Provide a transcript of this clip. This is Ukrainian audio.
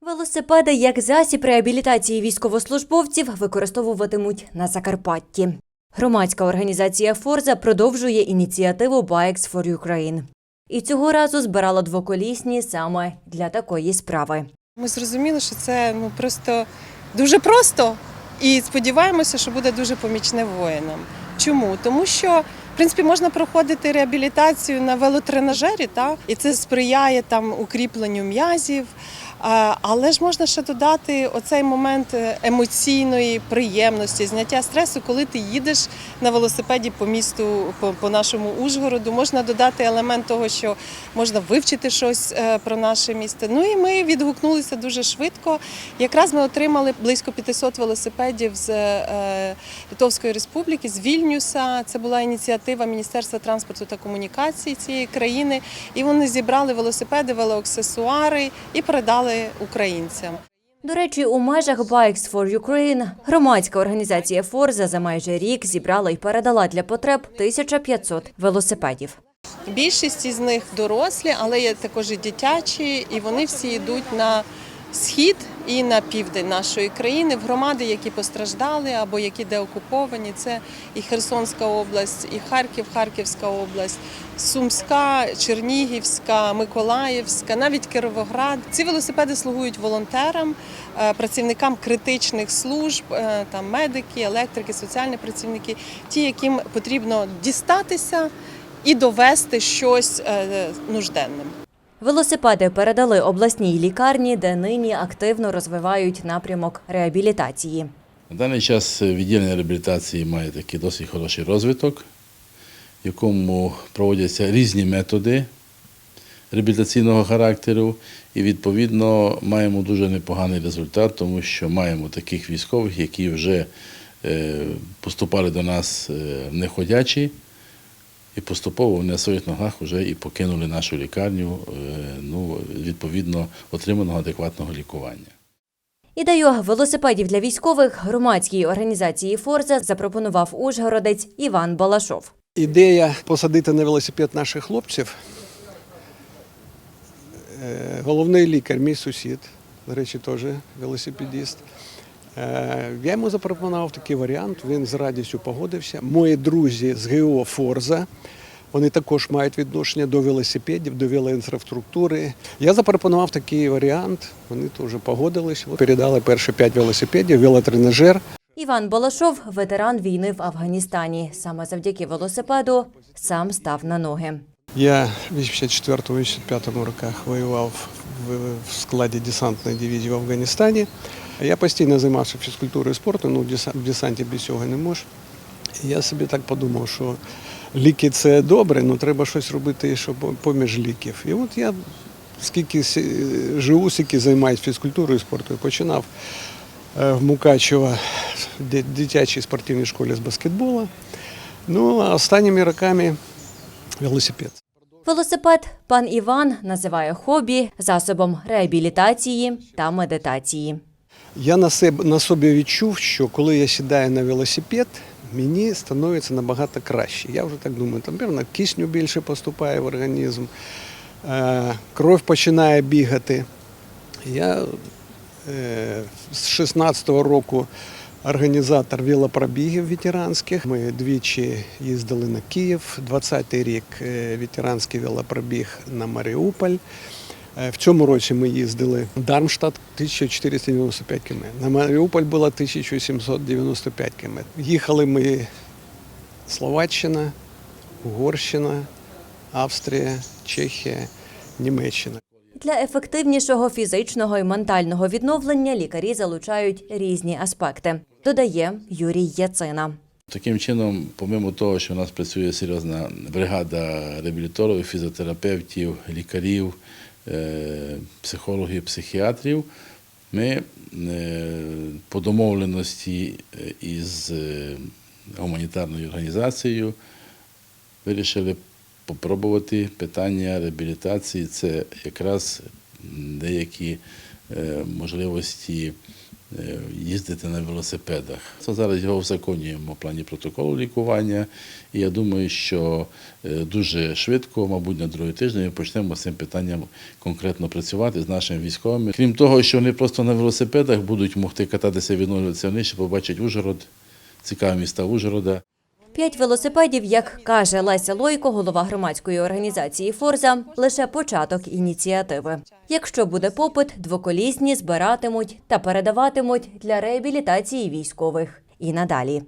Велосипеди як засіб реабілітації військовослужбовців використовуватимуть на Закарпатті. Громадська організація Форза продовжує ініціативу Bikes for Ukraine. І цього разу збирала двоколісні саме для такої справи. Ми зрозуміли, що це ну просто дуже просто, і сподіваємося, що буде дуже помічне воїнам. Чому? Тому що в принципі можна проходити реабілітацію на велотренажері, та і це сприяє там укріпленню м'язів. А, Але ж можна ще додати оцей момент е, емоційної приємності, зняття стресу, коли ти їдеш на велосипеді по місту, по, по нашому Ужгороду. Можна додати елемент того, що можна вивчити щось е, про наше місто. Ну і ми відгукнулися дуже швидко. Якраз ми отримали близько 500 велосипедів з е, Литовської Республіки, з Вільнюса. Це була ініціатива Міністерства транспорту та комунікацій цієї країни. І вони зібрали велосипеди, велоаксесуари і передали українцям. До речі, у межах Bikes for Ukraine громадська організація Форза за майже рік зібрала і передала для потреб 1500 велосипедів. Більшість із них дорослі, але є також і дитячі, і вони всі йдуть на схід і на південь нашої країни, в громади, які постраждали або які деокуповані. Це і Херсонська область, і Харків, Харківська область, Сумська, Чернігівська, Миколаївська, навіть Кировоград. Ці велосипеди слугують волонтерам, е, працівникам критичних служб, е, там медики, електрики, соціальні працівники, ті, яким потрібно дістатися і довести щось е, нужденним. Велосипеди передали обласній лікарні, де нині активно розвивають напрямок реабілітації. На даний час відділення реабілітації має такий досить хороший розвиток, в якому проводяться різні методи реабілітаційного характеру, і відповідно маємо дуже непоганий результат, тому що маємо таких військових, які вже е, поступали до нас е, неходячі, і поступово вони на своїх ногах вже і покинули нашу лікарню, е, ну, відповідно отриманого адекватного лікування. Ідею велосипедів для військових громадській організації Форза запропонував ужгородець Іван Балашов. Ідея посадити на велосипед наших хлопців. Е, Головний лікар, мій сусід, до речі, теж велосипедист. Е, Я йому запропонував такий варіант, він з радістю погодився. Мої друзі з ГО Форза, вони також мають відношення до велосипедів, до велоінфраструктури. Я запропонував такий варіант, вони теж погодились. Передали перші п'ять велосипедів, велотренажер. Іван Балашов ветеран війни в Афганістані. Саме завдяки велосипеду сам став на ноги. Я в 84-85 роках воював в, складі десантної дивізії в Афганістані. Я постійно займався фізкультурою і спортом, ну в десанті без цього не можеш. Я собі так подумав, що ліки це добре, але треба щось робити, щоб поміж ліків. І от я скільки живу, скільки займаюся фізкультурою і спортом, починав е, в Мукачево в дитячій спортивній школі з баскетболу. Ну, а останніми роками велосипед. Велосипед пан Іван називає хобі засобом реабілітації та медитації. Я на себе на собі відчув, що коли я сідаю на велосипед, мені становиться набагато краще. Я вже так думаю, там певно кисню більше поступає в організм, е, кров починає бігати. Я е, з 16-го року організатор велопробігів ветеранських. Ми двічі їздили на Київ, 20-й рік е, ветеранський велопробіг на Маріуполь. Е, В цьому році ми їздили в Дармштадт 1495 км. На Маріуполь було 1795 км. Їхали ми Словаччина, Угорщина, Австрія, Чехія, Німеччина. Для ефективнішого фізичного і ментального відновлення лікарі залучають різні аспекти, додає Юрій Яцина. Таким чином, помимо того, що у нас працює серйозна бригада реабіліторів, фізіотерапевтів, лікарів, е, психологів, психіатрів, ми е, по домовленості е, із гуманітарною організацією вирішили попробувати питання реабілітації. Це якраз деякі е, можливості е, їздити на велосипедах. Це зараз його узаконюємо в плані протоколу лікування. І я думаю, що е, дуже швидко, мабуть, на другий тиждень ми почнемо з цим питанням конкретно працювати з нашими військовими. Крім того, що вони просто на велосипедах будуть могти кататися, відновлюватися, вони ще побачать Ужгород, цікаві міста Ужгорода. П'ять велосипедів, як каже Леся Лойко, голова громадської організації Форза, лише початок ініціативи. Якщо буде попит, двоколісні збиратимуть та передаватимуть для реабілітації військових і надалі.